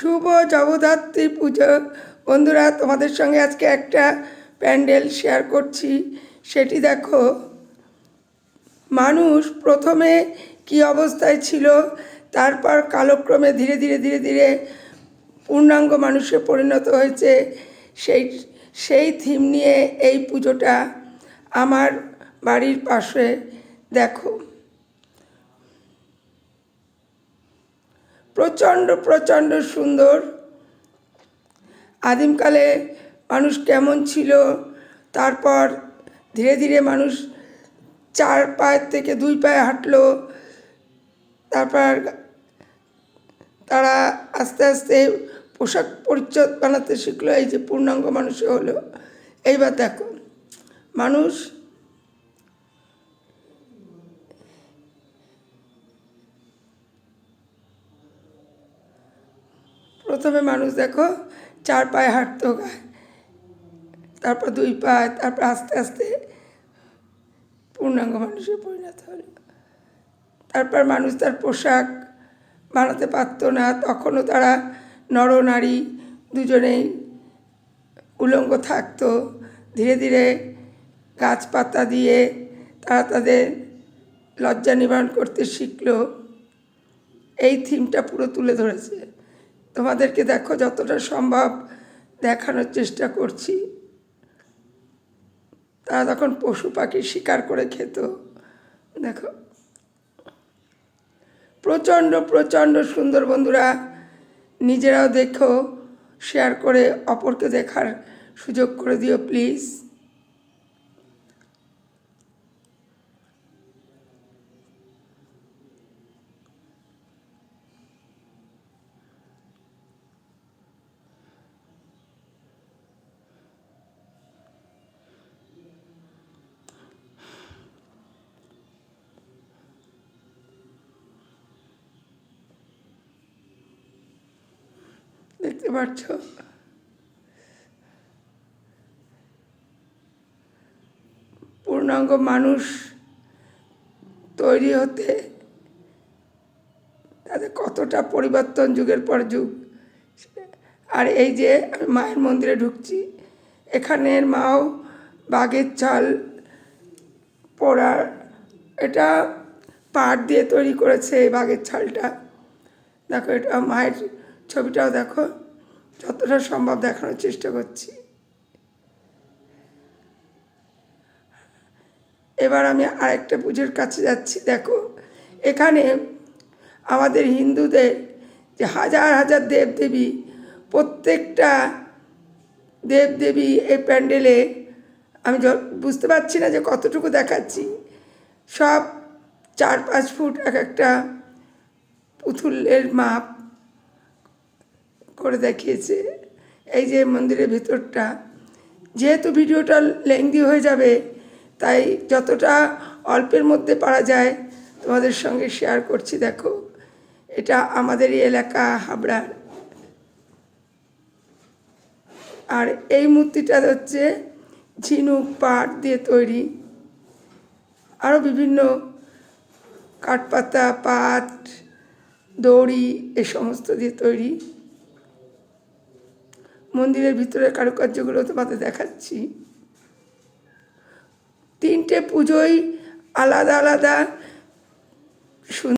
শুভ জগদ্ধাত্রী পুজো। বন্ধুরা, তোমাদের সঙ্গে আজকে একটা প্যান্ডেল শেয়ার করছি। সেটি দেখো, মানুষ প্রথমে কি অবস্থায় ছিল, তারপর কালক্রমে ধীরে ধীরে ধীরে ধীরে পূর্ণাঙ্গ মানুষে পরিণত হয়েছে। সেই সেই থিম নিয়ে এই পুজোটা আমার বাড়ির পাশে দেখো। প্রচণ্ড প্রচণ্ড সুন্দর। আদিমকালে মানুষ কেমন ছিল, তারপর ধীরে ধীরে মানুষ চার পায়ের থেকে দুই পায়ে হাঁটলো। তারপর তারা আস্তে আস্তে পোশাক পরিচ্ছদ বানাতে শিখলো, এই যে পূর্ণাঙ্গ মানুষে হলো। এইবার দেখো, মানুষ প্রথমে মানুষ দেখো চার পায়ে হাঁটতো গায়ে তারপর দুই পায়ে, তারপর আস্তে আস্তে পূর্ণাঙ্গ মানুষে পরিণত হলো। তারপর মানুষ তার পোশাক বানাতে পারতো না, তখনও তারা নরনারী দুজনেই উলঙ্গ থাকতো। ধীরে ধীরে গাছপাতা দিয়ে তারা তাদের লজ্জা নিবারণ করতে শিখলো। এই থিমটা পুরো তুলে ধরেছে। তোমাদেরকে দেখো যতটা সম্ভব দেখানোর চেষ্টা করছি। তারা তখন পশু পাখি শিকার করে খেত। দেখো। প্রচণ্ড প্রচণ্ড সুন্দর বন্ধুরা, নিজেরাও দেখো শেয়ার করে অপরকে দেখার সুযোগ করে দিও প্লিজ দেখতে পাচ্ছ পূর্ণাঙ্গ মানুষ তৈরি হতে তাদের কতটা পরিবর্তন যুগের পর যুগ? আর এই যে মায়ের মন্দিরে ঢুকছি, এখানের মাও বাঘের চাল পোড়া, এটা পাট দিয়ে তৈরি করেছে এই বাঘের ছালটা। দেখো, এটা মায়ের ছবিটাও দেখো, যতটা সম্ভব দেখানোর চেষ্টা করছি। এবার আমি আরেকটা পুজোর কাছে যাচ্ছি, দেখো। এখানে আমাদের হিন্দুদের যে হাজার হাজার দেবদেবী, প্রত্যেকটা দেবদেবী এই প্যান্ডেলে, আমি বুঝতে পারছি না যে কতটুকু দেখাচ্ছি। সব চার পাঁচ ফুট এক একটা পুতুলের মাপ করে দেখিয়েছে। এই যে মন্দিরের ভিতরটা, যেহেতু ভিডিওটা লেংদি হয়ে যাবে, তাই যতটা অল্পের মধ্যে পারা যায় তোমাদের সঙ্গে শেয়ার করছি, দেখো। এটা আমাদেরই এলাকা হাবড়ার। আর এই মূর্তিটা হচ্ছে ঝিনুক পাট দিয়ে তৈরি। আরও বিভিন্ন কাঠপাতা, পাট, দড়ি, এ সমস্ত দিয়ে তৈরি। মন্দিরের ভিতরে কারুকার্যগুলো তোমাদের দেখাচ্ছি। তিনটে পুজোই আলাদা আলাদা